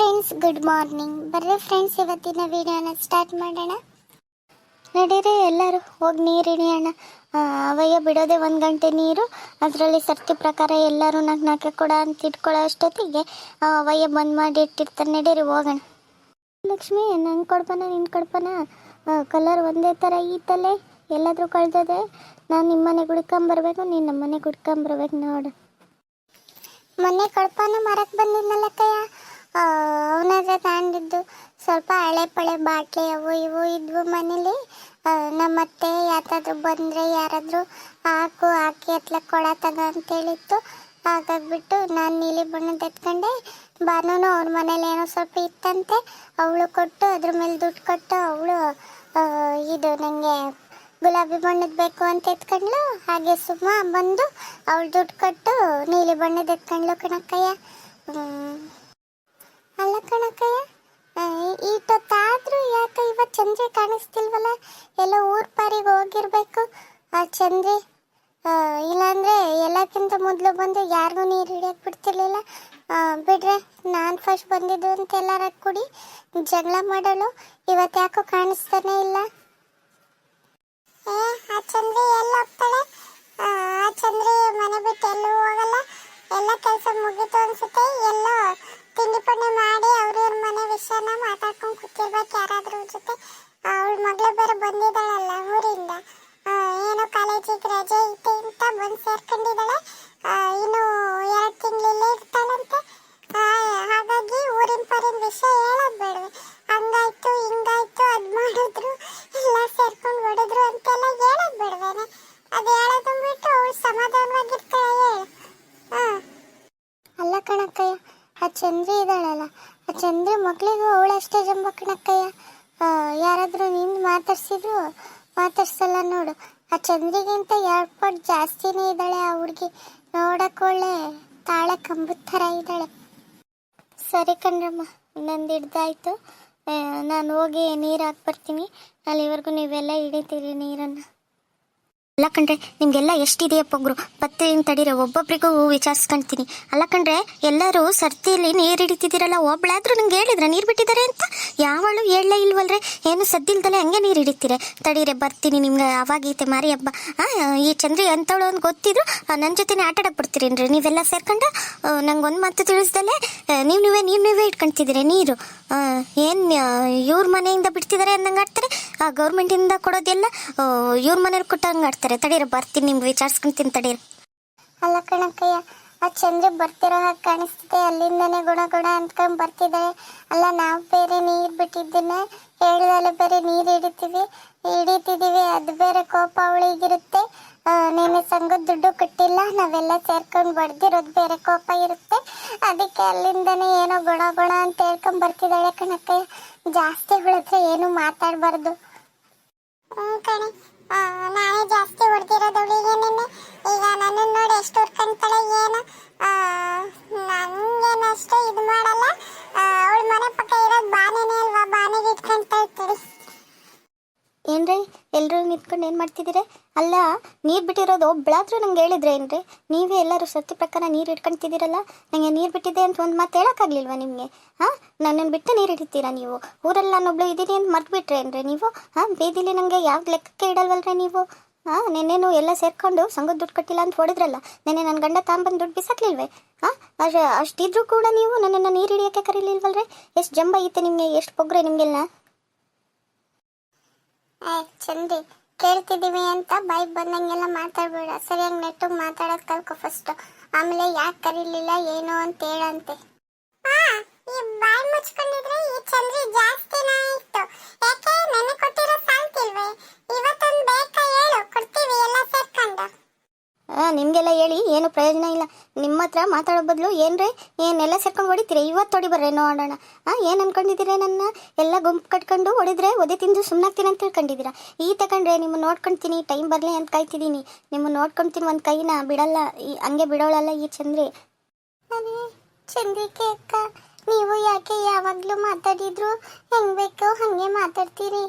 Friends good morning ಬರ್ರಿ friends ಇವತ್ತಿನ ವಿಡಿಯೋನ ಸ್ಟಾರ್ಟ್ ಮಾಡೋಣ. ನಡೀರಿ ಎಲ್ಲರೂ, ಹೋಗಿ ನೀರು ಅಣ್ಣ. ಅವಯ್ಯ ಬಿಡೋದೆ ಒಂದು ಗಂಟೆ ನೀರು. ಅದರಲ್ಲಿ ಸರ್ತಿ ಪ್ರಕಾರ ಎಲ್ಲರೂ ನಾಲ್ಕು ನಾಲ್ಕು ಕೊಡ ಅಂತ ಇಟ್ಕೊಳ್ಳೋ ಅಷ್ಟೊತ್ತಿಗೆ ಅವಯ್ಯ ಬಂದ್ ಮಾಡಿ ಇಟ್ಟಿರ್ತಾರೆ ನಡೀರಿ, ಹೋಗೋಣ. ಲಕ್ಷ್ಮಿ ನಂಗೆ ಕೊಡ್ಪನ ನಿನ್ನ ಕೊಡ್ಪನ? ಕಲರ್ ಒಂದೇ ಥರ ಈತಲ್ಲೇ ಎಲ್ಲಾದರೂ ಕಳ್ದದೆ? ನಾನು ನಿಮ್ಮ ಮನೆಗೆ ಹುಡ್ಕೊಂಬರ್ಬೇಕು ನೀನು ನಮ್ಮ ಮನೆಗೆ ಹುಡ್ಕೊಂಬರ್ಬೇಕು ನೋಡು. ಮೊನ್ನೆ ಕಳ್ಪಾನೆ ಮರಕ್ಕೆ ಬಂದಿದ್ನಲ್ಲ ಕಯ್ಯ ಅವನ ಹತ್ರ ತಗೊಂಡಿದ್ದು ಸ್ವಲ್ಪ ಹಳೆ ಪಳೆ ಬಾಟ್ಲಿ ಅವು ಇವು ಇದ್ವು ಮನೇಲಿ. ಆ, ನಮ್ಮ ಅತ್ತೆ ಯಾತಾದ್ರೂ ಬಂದರೆ ಯಾರಾದರೂ ಹಾಕು ಹಾಕಿ ಎತ್ಲ ಕೊಡ ತಗ ಅಂತ ಹೇಳಿತ್ತು ಹಾಗಾಗ್ಬಿಟ್ಟು ನಾನು ನೀಲಿ ಬಣ್ಣದ ಎತ್ಕೊಂಡೆ. ಬಾನೂನು ಅವ್ರ ಮನೇಲಿ ಏನೋ ಸ್ವಲ್ಪ ಇತ್ತಂತೆ. ಅವಳು ಕೊಟ್ಟು ಅದ್ರ ಮೇಲೆ ದುಡ್ಡು ಕೊಟ್ಟು ಅವಳು ಇದು ನನಗೆ ಗುಲಾಬಿ ಬಣ್ಣದ ಬೇಕು ಅಂತ ಎತ್ಕೊಂಡ್ಲು. ಹಾಗೆ ಸುಮ್ಮ ಬಂದು ಅವಳು ದುಡ್ಡು ಕೊಟ್ಟು ನೀಲಿ ಬಣ್ಣದ ಎತ್ಕೊಂಡ್ಲು ಕಣಕ್ಕಯ್ಯ. ಅಲ್ಲ ಕಣಕ್ಕಯ್ಯ ಈಟೊತ್ತಾದ್ರೂ ಯಾಕೆ ಇವತ್ತು ಚಂದ್ರಿ ಕಾಣಿಸ್ತಿಲ್ವಲ್ಲ? ಎಲ್ಲ ಊರ್ ಪಾರಿಗೆ ಹೋಗಿರ್ಬೇಕು. ಆ, ಚಂದ್ರಿ ಇಲ್ಲಾಂದ್ರೆ ಎಲ್ಲಕ್ಕಿಂತ ಮೊದಲು ಬಂದು ಯಾರಿಗೂ ನೀರು ಹಿಡಿಯಕ್ಕೆ ಬಿಡ್ತಿರ್ಲಿಲ್ಲ. ಬಿಡ್ರೆ ನಾನು ಫಸ್ಟ್ ಬಂದಿದ್ದು ಅಂತ ಎಲ್ಲಾರ ಕುಡಿ ಜಗಳ ಮಾಡಲು ಇವತ್ತು ಯಾಕೋ ಕಾಣಿಸ್ತಾನೆ ಇಲ್ಲ. ಏ, ಆ ಚಂದ್ರಿ ಎಲ್ಲ ಹೋಗ್ತಾಳೆ? ಆ ಚಂದ್ರಿ ಮನೆ ಬಿಟ್ಟು ಎಲ್ಲೂ ಹೋಗಲ್ಲ. ಎಲ್ಲ ಕೆಲಸ ಮುಗೀತು ಅನ್ಸುತ್ತೆ. ಎಲ್ಲ ತಿಂಡಿ ಪಂಡಿ ಮಾತಾಡ್ಕೊಂಡು ಕೂತಿರ್ಬೇಕು ಯಾರಾದ್ರೂ ಜೊತೆ. ಅವಳ ಮಗಳು ಬೇರೆ ಬಂದಿದ್ದಾಳಲ್ಲ ಊರಿಂದ. ಏನೋ ಕಾಲೇಜಿಗೆ ರಜೆ ಐತೆ ಅಂತ ಬಂದು ಸೇರ್ಕೊಂಡಿದ್ದಾಳೆ ಮಾತಾಡ್ಸಿದ್ರು. ಮಾತಾಡ್ಸಲ್ಲ ನೋಡು. ಆ ಚಂದ್ರಿಗಿಂತ ಎರಡು ಪಟ್ಟು ಜಾಸ್ತಿನೇ ಇದ್ದಾಳೆ ಆ ಹುಡುಗಿ. ನೋಡಕ್ಕೊಳ್ಳೆ ತಾಳೆ ಕಂಬದ ಥರ ಇದ್ದಾಳೆ. ಸರಿ ಕಣ್ರಮ್ಮ ನಂದು ಹಿಡ್ದಾಯ್ತು. ನಾನು ಹೋಗಿ ನೀರು ಹಾಕ್ಬರ್ತೀನಿ. ಅಲ್ಲಿವರೆಗೂ ನೀವೆಲ್ಲ ಹಿಡಿತೀರಿ ನೀರನ್ನು. ಅಲ್ಲ ಕಂಡ್ರೆ ನಿಮ್ಗೆಲ್ಲ ಎಷ್ಟಿದೆಯಪ್ಪ ಒಬ್ಬರು ಬತ್ತಿನ ತಡೀರ, ಒಬ್ಬೊಬ್ರಿಗೂ ವಿಚಾರಿಸ್ಕೊಂತೀನಿ ಅಲ್ಲ ಕಂಡ್ರೆ ಎಲ್ಲರೂ ಸರ್ತಿಯಲ್ಲಿ ನೀರು ಹಿಡಿತಿದ್ದೀರಲ್ಲ, ಒಬ್ಳಾದ್ರೂ ನಂಗೆ ಹೇಳಿದ್ರೆ ನೀರು ಬಿಟ್ಟಿದ್ದಾರೆ ಅಂತ? ಯಾವಳು ಹೇಳಲೇ ಇಲ್ವಲ್ರೆ? ಏನು ಸದ್ದಿಲ್ದಲೆ ಹಂಗೆ ನೀರು ಹಿಡಿತೀರ? ತಡೀರೆ, ಬರ್ತೀನಿ ನಿಮ್ಗೆ ಅವಾಗೈತೆ ಮಾರಿ ಹಬ್ಬ ಈ ಚಂದ್ರಿ ಅಂತವಳು ಅಂತ ಗೊತ್ತಿದ್ರು ನನ್ನ ಜೊತೆನೇ ಆಟ ಆಡಕ್ ಬಿಡ್ತೀರೇನ್ರಿ ನೀವೆಲ್ಲ ಸೇರ್ಕೊಂಡು ನಂಗೆ ಒಂದು ಮಾತು ತಿಳಿಸ್ದಲ್ಲೇ ನೀವು ನೀವೇ ನೀವು ನೀವೇ ಇಟ್ಕೊಂತಿದ್ದೀರಿ ನೀರು. ಏನು ಇವ್ರ ಮನೆಯಿಂದ ಬಿಡ್ತಿದ್ದಾರೆ ಅಂದಂಗೆ ಆಡ್ತಾರೆ ಗೌರ್ಮೆಂಟಿಂದ ಕೊಡೋದೆಲ್ಲ ಇವ್ರ ಮನೇಲಿ ಕೊಟ್ಟಂಗೆ ಆಡ್ತಾರೆ. ತಡೀರ, ಬರ್ತೀನಿ, ನಿಮ್ಗೆ ವಿಚಾರಿಸ್ಕೊಂತೀನಿ, ತಡೀರ. ಅಲ್ಲ ಕಣಕ್ಕಯ್ಯ, ಆ ಚಂದ್ರ ಬರ್ತಿರೋ ಹಾಗೆ ಕಾಣಿಸ್ತಿದೆ. ಅಲ್ಲಿಂದನೇ ಗುಣ ಗುಣ ಅಂದ್ಕೊಂಡ್ ಬರ್ತಿದ್ದಾಳೆ ಅಲ್ಲ, ನಾವು ಬೇರೆ ನೀರು ಬಿಟ್ಟಿದ್ದನ್ನ ಹೇಳಿದಲ್ಲ ಬೇರೆ ನೀರು ಹಿಡಿತೀವಿ. ಹಿಡಿತಿದ್ದೀವಿ ಅದು ಬೇರೆ ಕೋಪ ಅವಳಿಗಿರುತ್ತೆ. ನೀನು ಸಂಘದ ದುಡ್ಡು ಕಟ್ಟಿಲ್ಲ, ನಾವೆಲ್ಲ ಸೇರ್ಕೊಂಡು ಬಡ್ದಿರೋದು ಬೇರೆ ಕೋಪ ಇರುತ್ತೆ. ಅದಕ್ಕೆ ಅಲ್ಲಿಂದನೇ ಏನೋ ಗುಣ ಗುಣ ಅಂತ ಹೇಳ್ಕೊಂಡ್ ಬರ್ತಿದ್ದಾಳೆ ಕಣಕ್ಕಯ್ಯ. ಜಾಸ್ತಿ ಹೊಳೆದ್ರೆ ಏನು ಮಾತಾಡಬಾರ್ದು. ಹ್ಮ್, ಕಣೆ. ನಾನೇ ಜಾಸ್ತಿ ಹೊಡೆದಿರೋದು ಅವಳಿಗೆ ನಿನ್ನೆ. ಈಗ ನನ್ನನ್ನು ನೋಡಿ ಎಷ್ಟು ಹೊರ್ಕೊಂತಾಳೆ ಏನು. ಅಷ್ಟೇ ಇದು ಮಾಡಲ್ಲ. ಅವಳ ಮನೆ ಪಕ್ಕ ಇರೋದು ಬಾನೆನೇ ಅಲ್ವಾ? ಬಾನೆಗೆ ಇಟ್ಕೊಂತ ಇರ್ತೀರಿ ಏನ್ರಿ? ಎಲ್ಲರೂ ನಿಂತ್ಕೊಂಡು ಏನು ಮಾಡ್ತಿದ್ದೀರಿ? ಅಲ್ಲ, ನೀರು ಬಿಟ್ಟಿರೋದು ಒಬ್ಬಳಾದರೂ ನಂಗೆ ಹೇಳಿದ್ರೆ ಏನ್ರಿ? ನೀವೇ ಎಲ್ಲರೂ ಸತ್ಯ ಪ್ರಕಾರ ನೀರು ಇಟ್ಕೊಂತಿದ್ದೀರಲ್ಲ ನನಗೆ ನೀರು ಬಿಟ್ಟಿದೆ ಅಂತ ಒಂದು ಮಾತು ಹೇಳೋಕ್ಕಾಗ್ಲಿಲ್ವಾ ನಿಮಗೆ? ಹಾಂ? ನನ್ನನ್ನು ಬಿಟ್ಟು ನೀರು ಹಿಡಿತೀರಾ ನೀವು? ಊರಲ್ಲಿ ನಾನೊಬ್ಳು ಇದ್ದೀನಿ ಅಂತ ಮರ್ತ್ಬಿಟ್ರೆ ಏನ್ರಿ ನೀವು? ಹಾಂ? ಬೀದಿಲಿ ನನಗೆ ಯಾವ ಲೆಕ್ಕಕ್ಕೆ ಇಡಲ್ವಲ್ರಿ ನೀವು? ಹಾಂ? ನೆನ್ನೆನು ಎಲ್ಲ ಸೇರ್ಕೊಂಡು ಸಂಘದ ದುಡ್ಡು ಕಟ್ಟಿಲ್ಲ ಅಂತ ಹೊಡೆದ್ರಲ್ಲ, ನೆನ್ನೆ ನನ್ನ ಗಂಡ ತಾಂಬಂದು ದುಡ್ಡು ಬಿಸಾಕ್ಲಿಲ್ವೇ? ಹಾಂ? ಅಷ್ಟು ಅಷ್ಟಿದ್ರೂ ಕೂಡ ನೀವು ನನ್ನನ್ನು ನೀರು ಹಿಡಿಯೋಕ್ಕೆ ಕರೀಲಿಲ್ವಲ್ರಿ? ಎಷ್ಟು ಜಂಬ ಐತೆ ನಿಮಗೆ, ಎಷ್ಟು ಪೊಗ್ರೆ ನಿಮಗೆಲ್ಲ? ಚಂದಿ ಕೇಳ್ತಿದ್ದೀವಿ ಅಂತ ಬೈಕ್ ಬಂದಂಗೆಲ್ಲ ಮಾತಾಡ್ಬೇಡ. ಸರಿಯಾಗಿ ನೆಟ್ಟು ಮಾತಾಡೋದು ಕಲ್ಕೊ ಫಸ್ಟ್ ಆಮೇಲೆ ಯಾಕೆ ಕರೀಲಿಲ್ಲ, ಏನು ಅಂತ ಹೇಳಂತೆ. ಈ ಬಾಯಿ ಮುಚ್ಕೊಂಡಿದ್ರೆ ಈ ಚಂದ್ರಿ ಜಾಸ್ತಿನೇ ಇತ್ತು. ಯಾಕೆ? ನೆನೆ ಕೊಟ್ಟಿರೋ ಸಾಲ್ತಿಲ್ವೇ ಇವತ್ತೊಂದು ಬೇಕಾ ಹೇಳು. ಕೊಡ್ತೀವಿ ಎಲ್ಲ ಸೇರ್ಕೊಂಡು. ನಿಮಗೆಲ್ಲ ಹೇಳಿ, ಏನು ಪ್ರಯೋಜನ ಇಲ್ಲ. ನಿಮ್ಮ ಹತ್ರ ಮಾತಾಡೋ ಬದಲು ಏನ್ರಿ ಏನೆಲ್ಲ ಸೇರ್ಕೊಂಡು ಹೊಡಿತೀರಿ, ಇವತ್ತು ಹೊಡಿ ಬರ್ರೆ ನೋಡೋಣ ಹಾಂ ಏನು ಅನ್ಕೊಂಡಿದ್ದೀರಾ ನನ್ನ? ಎಲ್ಲ ಗುಂಪು ಕಟ್ಕೊಂಡು ಹೊಡಿದ್ರೆ ಒದೆ ತಿಂದು ಸುಮ್ಮನಾಗ್ತೀನಿ ಅಂತ ತಿಳ್ಕೊಂಡಿದ್ದೀರಾ? ಈ ತಗೊಂಡ್ರೆ ನಿಮ್ಮ ನೋಡ್ಕೊಳ್ತೀನಿ ಟೈಮ್ ಬರಲಿ ಅಂತ ಕಾಯ್ತಿದ್ದೀನಿ. ನಿಮ್ಮ ನೋಡ್ಕೊಳ್ತೀನಿ ಒಂದು ಕೈನ ಬಿಡಲ್ಲ, ಈ, ಹಂಗೆ ಬಿಡೋಳಲ್ಲ ಈ ಚಂದ್ರಿ. ಚಂದ್ರಿಕೆ ಅಕ್ಕ ನೀವು ಯಾಕೆ ಯಾವಾಗಲೂ ಮಾತಾಡಿದ್ರು? ಹೆಂಗ್ ಬೇಕೋ ಹಂಗೆ ಮಾತಾಡ್ತೀರಿ.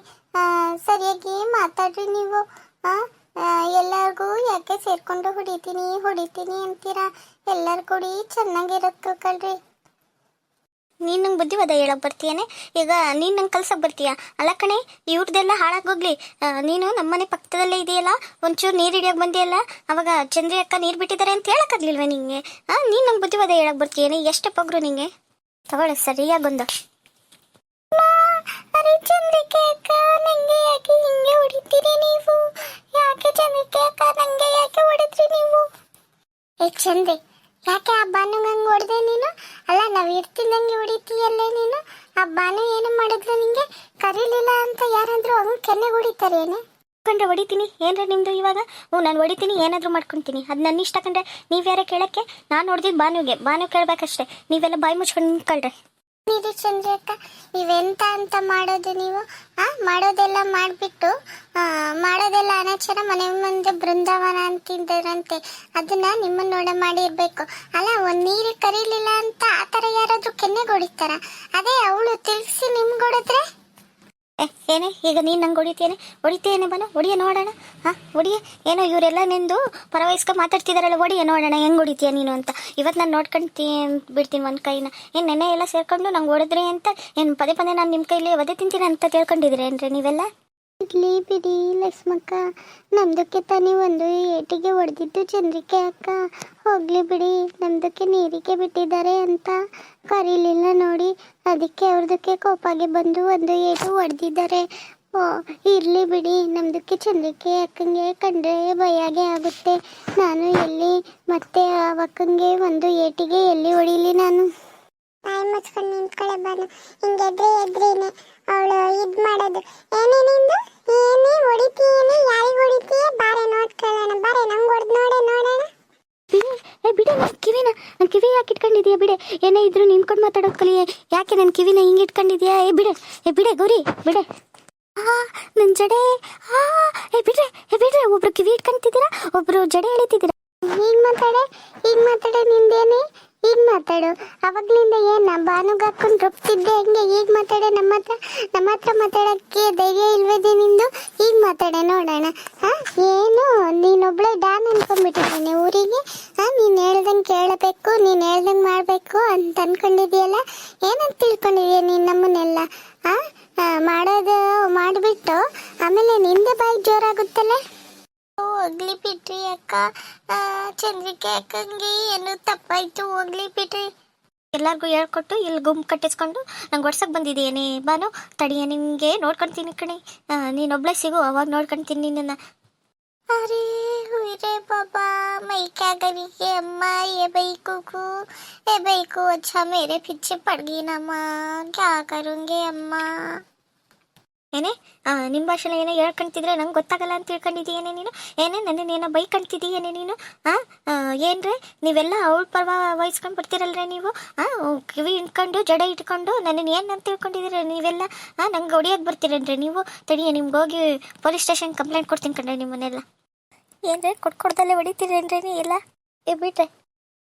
ಸರಿಯಾಗಿ ಮಾತಾಡ್ರಿ ನೀವು. ಹಾಂ ಎಲ್ಲರಿಗೂ ಯಾಕೆ ಸೇರಿಕೊಂಡು ಹೊಡಿತೀನಿ ಹೊಡಿತೀನಿ ಅಂತೀರಾ? ಎಲ್ಲರೂ ಕೂಡಿ ಚೆನ್ನಾಗಿರತ್ ಕಳ್ರಿ ನೀನು ನಂಗೆ ಬುದ್ಧಿವಾದ ಹೇಳಕ್ ಬರ್ತೀಯಾನೆ? ಈಗ ನೀನು ನಂಗೆ ಕಲ್ಸಕ್ಕೆ ಬರ್ತೀಯ? ಅಲ್ಲ ಕಣೆ ಇವ್ರದ್ದೆಲ್ಲ ಹಾಳಾಗೋಗ್ಲಿ ಹೋಗ್ಲಿ. ನೀನು ನಮ್ಮನೆ ಪಕ್ಕದಲ್ಲೇ ಇದೆಯಲ್ಲ? ಒಂಚೂರು ನೀರು ಹಿಡಿಯೋಕೆ ಬಂದಿಯಲ್ಲ? ಅವಾಗ ಚಂದ್ರಿ ಅಕ್ಕ ನೀರು ಬಿಟ್ಟಿದ್ದಾರೆ ಅಂತ ಹೇಳಕ್ಕಾಗ್ಲಿಲ್ವ ನಿಂಗೆ? ಹಾಂ ನೀನು ನಂಗೆ ಬುದ್ಧಿವಾದ ಹೇಳಕ್ ಬರ್ತೀಯಾನೆ? ಎಷ್ಟು ಪಗ್ರು ನಿಂಗೆ? ತಗೊಳ್ಳಿ ಸರಿಯಾಗೊಂದು. ಅರೆ ಚಂದ್ರಿಕೆ ಅಕ್ಕ ನಂಗೆ ಯಾಕೆ ಹಿಂಗೆ ಹೊಡಿತೀರಿ ಏ ಚಂದ್ರಿ. ಯಾಕೆ ಆ ಬಾನು ಹಂಗೆ ಹೊಡೆದೆ ನೀನು? ಅಲ್ಲ, ನಾವು ಇರ್ತಿದ್ದಂಗೆ ಹೊಡಿತೀಯಲ್ಲೇ ನೀನು? ಆ ಬಾನು ಏನು ಮಾಡಿದ್ರು ನಿಂಗೆ? ಕರೀಲಿಲ್ಲ ಅಂತ ಯಾರಾದ್ರೂ ಅವನು ಕೆನ್ನೆ ಹೊಡಿತಾರೇನೆ? ಕಂಡ್ರೆ ಹೊಡಿತೀನಿ. ಏನ್ರ ನಿಮ್ದು ಇವಾಗ? ಹ್ಞೂ, ನಾನು ಹೊಡಿತೀನಿ. ಏನಾದರೂ ಮಾಡ್ಕೊತೀನಿ. ಅದು ನನ್ನ ಇಷ್ಟ ಕಂಡ್ರೆ ನೀವ್ಯಾರ ಕೇಳಕ್ಕೆ, ನಾನು ಹೊಡೆದಿದ್ದು ಬಾನುಗೆ. ಬಾನು ಕೇಳಬೇಕಷ್ಟೇ. ನೀವೆಲ್ಲ ಬಾಯಿ ಮುಚ್ಕೊಂಡು ನಿಂತ್ಕೊಳ್ರಿ. ನೀರು ಚಂದ್ರಕ್ಕ ನೀವೆಂತ ಅಂತ ಮಾಡೋದು ನೀವು? ಆ, ಮಾಡೋದೆಲ್ಲ ಮಾಡಿಬಿಟ್ಟು ಮಾಡೋದೆಲ್ಲ ಅನಾಚಾರ, ಮನೆ ಮುಂದೆ ಬೃಂದಾವನ ಅಂತಿದ್ದರಂತೆ. ಅದನ್ನ ನಿಮ್ಮನ್ನ ನೋಡ ಮಾಡಿರ್ಬೇಕು. ಅಲ್ಲ, ಒಂದು ನೀರು ಕರೀಲಿಲ್ಲ ಅಂತ ಆ ಥರ ಯಾರಾದರೂ ಕೆನ್ನೆಗೆ ಹೊಡಿತಾರ? ಅದೇ ಅವಳು ತಿಳಿಸಿ ನಿಮ್ಗೆ ಹೊಡೆದ್ರೆ ಏನೇ? ಈಗ ನೀನು ನಂಗೆ ಹೊಡಿತೇನೆ ಹೊಡಿತೇನೆ ಬನ? ಹೊಡಿಯ ನೋಡೋಣ. ಹಾಂ, ಹೊಡಿಯ? ಏನೋ ಇವರೆಲ್ಲ ನಿಂದು ಪರವಹಿಸ್ಕೊ ಮಾತಾಡ್ತಿದಾರಲ್ಲ, ಹೊಡಿಯ ನೋಡೋಣ. ಹೆಂಗೆ ಹೊಡಿತೀಯ ನೀನು ಅಂತ. ಇವತ್ತು ನಾನು ನೋಡ್ಕೊಂತೀನಿ ಬಿಡ್ತೀನಿ ಒಂದು ಕೈನ. ಏನು ನೆನೆ ಎಲ್ಲ ಸೇರ್ಕೊಂಡು ನಂಗೆ ಹೊಡೆದ್ರಿ ಅಂತ, ಏನು ಪದೇ ಪದೇ ನಾನು ನಿಮ್ಮ ಕೈಲಿ ಒದೆ ತಿಂತೀನಿ ಅಂತ ತಿಳ್ಕೊಂಡಿದ್ದೀರಿ ಏನ್ರಿ ನೀವೆಲ್ಲ? ಇರ್ಲಿ ಬಿಡಿ ಲಕ್ಷ್ಮಕ್ಕ. ನಮ್ದಕ್ಕೆ ತಾನೇ ಒಂದು ಏಟಿಗೆ ಹೊಡೆದಿದ್ದು ಚಂದ್ರಿಕೆ ಅಕ್ಕ. ಹೋಗ್ಲಿ ಬಿಡಿ, ನಮ್ದಕ್ಕೆ ನೀರಿಗೆ ಬಿಟ್ಟಿದ್ದಾರೆ ಅಂತ. ಕರೀಲಿಲ್ಲ ನೋಡಿ, ಅದಕ್ಕೆ ಅವ್ರದಕ್ಕೆ ಕೋಪಾಗಿ ಬಂದು ಒಂದು ಏಟು ಹೊಡೆದಿದ್ದಾರೆ. ಓ, ಇರ್ಲಿ ಬಿಡಿ, ನಮ್ದಕ್ಕೆ ಚಂದ್ರಿಕೆ ಅಕ್ಕಂಗೆ ಕಂಡ್ರೆ ಭಯಾಗೆ ಆಗುತ್ತೆ. ನಾನು ಎಲ್ಲಿ, ಮತ್ತೆ ಆ ಅಕ್ಕಂಗೆ ಒಂದು ಏಟಿಗೆ ಎಲ್ಲಿ ಹೊಡಿಲಿ ನಾನು? ಬಾಯಿ ಮುಚ್ಕೊಂಡು ನಿಂತ್ಕೊಳ್ಳೆ ಬಾನು. ಅವಳು ಇದ್ ಮಾಡೋದು ಏನೇ ನಿಂದು? ಏನೇ ಹೊಡಿತೀನಿ ಯಾರಿಗೆ ಹೊಡಿತೀಯ? ಬಾರೆ ನೋಡ್ಕೊಳ್ಳೋಣ ಬಾರೆ ನಂಗೆ ಹೊಡೆದು ನೋಡೆ ನೋಡೋಣ. ಏ ಬಿಡೆ ನನ್ನ ಕಿವಿನ ನನ್ನ ಕಿವಿ ಯಾಕೆ ಇಟ್ಕೊಂಡಿದ್ಯಾ ಬಿಡೆ? ಏನೇ ಇದ್ರು ನಿಂತ್ಕೊಂಡು ಮಾತಾಡೋದು ಕಲಿ ಯಾಕೆ ನನ್ನ ಕಿವಿನ ಹಿಂಗೆ ಇಟ್ಕೊಂಡಿದ್ಯಾ? ಏ ಬಿಡೆ ಏ ಬಿಡೆ ಗೌರಿ ಬಿಡೆ. ಆ ನನ್ನ ಜಡೆ ಆ ಏ ಬಿಡ್ರೆ ಏ ಬಿಡ್ರೆ ಒಬ್ರು ಕಿವಿ ಇಟ್ಕೊಂತಿದ್ದೀರಾ ಒಬ್ರು ಜಡೆ ಎಳಿತಿದ್ದೀರಾ? ಈಗ ಮಾತಾಡೆ ಈಗ ಮಾತಾಡೆ ನಿಂದೇನೆ. ಈಗ ಮಾತಾಡು. ಅವಾಗ್ಲಿಂದ ಏನ ಬಾನುಗ್ ಹಾಕೊಂಡು ರೊಪ್ತಿದ್ದೆ ಹಂಗೆ ಈಗ ಮಾತಾಡೆ. ನಮ್ಮ ಹತ್ರ ನಮ್ಮ ಹತ್ರ ಮಾತಾಡಕ್ಕೆ ಧೈರ್ಯ ಇಲ್ವದೆ ನಿಂದು? ಈಗ ಮಾತಾಡೆ ನೋಡೋಣ. ಹಾ, ಏನು? ನೀನೊಬ್ಳೆ ಡಾನ್ ಅನ್ಕೊಂಡ್ಬಿಟ್ಟಿದ್ದೀನಿ ಊರಿಗೆ? ಹಾ, ನೀನು ಹೇಳ್ದಂಗೆ ಕೇಳಬೇಕು, ನೀನು ಹೇಳ್ದಂಗೆ ಮಾಡಬೇಕು ಅಂತ ಅನ್ಕೊಂಡಿದ್ಯಲ್ಲ ಏನಂತ ತಿಳ್ಕೊಂಡಿದ್ಯಾ ನೀನು ನಮ್ಮನ್ನೆಲ್ಲ? ಹಾ ಮಾಡೋದು ಮಾಡಿಬಿಟ್ಟು ಆಮೇಲೆ ನಿಂದೆ ಬಾಯಿ ಜೋರಾಗುತ್ತಲ್ಲ? ಹೋಗ್ಲಿ ಬಿಟ್ರಿ ಅಕ್ಕ. ಚಂದ್ರಿಕೆ ಅಕ್ಕಂಗೆ ಏನು ತಪ್ಪಾಯ್ತು, ಹೋಗ್ಲಿ ಬಿಟ್ರಿ ಎಲ್ಲರಿಗೂ ಹೇಳ್ಕೊಟ್ಟು ಇಲ್ಲಿ ಗುಂಪು ಕಟ್ಟಿಸ್ಕೊಂಡು ನಂಗೆ ಒಡ್ಸಕ್ಕೆ ಬಂದಿದ್ದೇನೆ ಬಾನು, ತಡಿಯ ನಿಮಗೆ ನೋಡ್ಕೊಳ್ತೀನಿ ಕಣೆ. ನೀನೊಬ್ಳೆ ಸಿಗು, ಅವಾಗ ನೋಡ್ಕೊಳ್ತೀನಿ ನಿನ್ನ. ಅರೆ, ಹುಯಿರೆ ಬಾಬಾ ಮೈ ಅಮ್ಮ ಎ ಬೈಕು ಕು ಎ ಬೈಕು ಅಚ್ಚಾ ಮೇರೆ ಪಿಚ್ಚೆ ಪಡ್ಗಿ ನಮ್ಮ. ಕ್ಯಾ ಕರುಂಗೆ ಅಮ್ಮ. ಏನೇ? ನಿಮ್ಮ ಭಾಷೆಲ್ಲ ಏನೋ ಹೇಳ್ಕೊಂತಿದ್ರೆ ನಂಗೆ ಗೊತ್ತಾಗಲ್ಲ ಅಂತ ತಿಳ್ಕೊಂಡಿದ್ದೀಯೇನೆ ನೀನು? ಏನೇ ನನ್ನನ್ನೇನೋ ಬೈಕೊಂತಿದ್ದೀಯೇನೆ ನೀನು? ಹಾಂ ಏನ್ರಿ? ನೀವೆಲ್ಲ ಅವಳ ಪರ್ವ ವಹಿಸ್ಕೊಂಡು ಬರ್ತೀರಲ್ರಿ ನೀವು? ಹಾಂ ಕಿವಿ ಇಟ್ಕೊಂಡು ಜಡೆ ಇಟ್ಕೊಂಡು ನನ್ನನ್ನು ಏನು ಅಂತ ತಿಳ್ಕೊಂಡಿದ್ದೀರ ನೀವೆಲ್ಲ? ಹಾಂ ನಂಗೆ ಹೊಡಿಯೋಕೆ ಬರ್ತೀರೇನ್ರಿ ನೀವು? ತಡಿಯ ನಿಮ್ಗೆ ಹೋಗಿ ಪೊಲೀಸ್ ಸ್ಟೇಷನ್ ಕಂಪ್ಲೇಂಟ್ ಕೊಡ್ತೀನಿ ಕಣ್ರಿ ನಿಮ್ಮನ್ನೆಲ್ಲ. ಏನ್ರಿ? ಕೊಡ್ಕೊಡ್ದಲ್ಲೇ ಹೊಡಿತೀರೇನ್ರಿ ನೀ ಎಲ್ಲ? ಏ ಬಿಟ್ರೆ?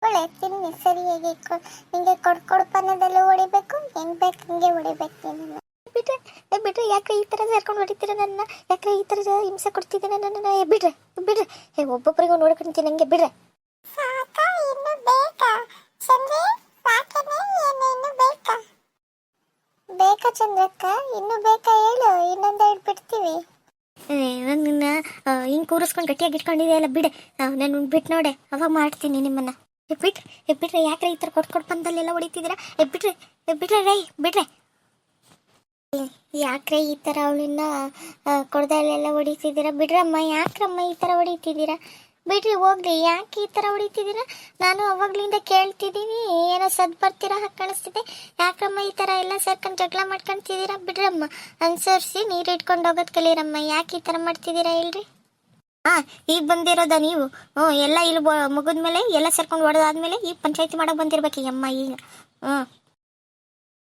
ಒಳ್ಳೆ ತಿನ್ನಿ ಸರಿಯಾಗಿ ನಿಂಗೆ ಕೊಡ್ಕೊಡ್ಪನ್ನದಲ್ಲೂ ಹೊಡಿಬೇಕು, ಹೆಂಗ್ ಬೇಕು, ಹಂಗೆ ಹೊಡಿಬೇಕು ನೀನು ಬಿಟ್ರೆ ಏ ಬಿಟ್ರೆ ಯಾಕೆ ಈ ಥರ ಸೇರ್ಕೊಂಡು ಹೊಡಿತೀರ ನನ್ನ? ಯಾಕೆ ಈ ಥರ ಹಿಂಸೆ ಕೊಡ್ತಿದ್ದೀರ ನನ್ನ ಏ ಬಿಡ್ರೆ ಬಿಡ್ರೆ. ಏ ಒಬ್ಬೊಬ್ಬರಿಗೂ ನೋಡ್ಕೊಂತೀನಿ ನಂಗೆ ಬಿಡ್ರೆ. ಬೇಕಾ? ಚಂದ್ರಕ್ಕ? ಇನ್ನು ಬೇಕಾ ಹೇಳು? ಇನ್ನೊಂದು ಎರಡು ಬಿಡ್ತೀವಿ. ನನ್ನ ಹಿಂಗೆ ಕೂರಿಸ್ಕೊಂಡು ಗಟ್ಟಿಯಾಗಿ ಇಟ್ಕೊಂಡಿದೆಯಲ್ಲ ಬಿಡೆ. ನಾನು ಬಿಟ್ಟು ನೋಡೆ. ಅವಾಗ ಮಾಡ್ತೀನಿ ನಿಮ್ಮನ್ನ. ಬಿಟ್ರೆ ಬಿಟ್ರೆ ಯಾಕ್ರೆ ಈ ಥರ ಕೊಟ್ಟು ಕೊಟ್ಟು ಬಂದಲ್ಲೆಲ್ಲ ಹೊಡಿತಿದ್ದೀರಾ? ಬಿಟ್ರೆ ಬಿಟ್ರೆ ರೈ ಬಿಡ್ರೆ. ಯಾಕ್ರೆ ಈ ತರ ಅವಳನ್ನ ಕೊಡದಲ್ಲೆಲ್ಲ ಹೊಡಿತಿದ್ದೀರಾ? ಬಿಡ್ರಮ್ಮ, ಯಾಕ್ರಮ್ಮ ಈ ತರ ಹೊಡಿತಿದ್ದೀರಾ? ಬಿಡ್ರಿ ಹೋಗ್ಲಿ ಯಾಕೆ ಈ ತರ ಹೊಡಿತಿದ್ದೀರಾ? ನಾನು ಅವಾಗ್ಲಿಂದ ಕೇಳ್ತಿದ್ದೀನಿ. ಏನೋ ಸದ್ ಬರ್ತೀರಾ ಹಾಗೆ ಕಾಣಿಸ್ತಿದೆ. ಯಾಕಮ್ಮ ಈ ತರ ಎಲ್ಲ ಸೇರ್ಕೊಂಡು ಜಗಳ ಮಾಡ್ಕೊಂತಿದ್ದೀರಾ? ಬಿಡ್ರಮ್ಮ, ಅನ್ಸರ್ಸಿ, ನೀರು ಇಟ್ಕೊಂಡು ಹೋಗೋದು ಕಲೀರಮ್ಮ. ಯಾಕೆ ಈ ತರ ಮಾಡ್ತಿದ್ದೀರಾ ಹೇಳ್ರಿ. ಹಾ, ಈಗ ಬಂದಿರೋದ ನೀವು? ಹ್ಞೂ, ಎಲ್ಲ ಇಲ್ಲಿ ಮುಗಿದ್ಮೇಲೆ ಎಲ್ಲ ಸೇರ್ಕೊಂಡು ಹೊಡೆದಾದ್ಮೇಲೆ ಈಗ ಪಂಚಾಯತಿ ಮಾಡೋಕೆ ಬಂದಿರ್ಬೇಕು? ಈ ಅಮ್ಮ ಈಗ. ಹ್ಞೂ.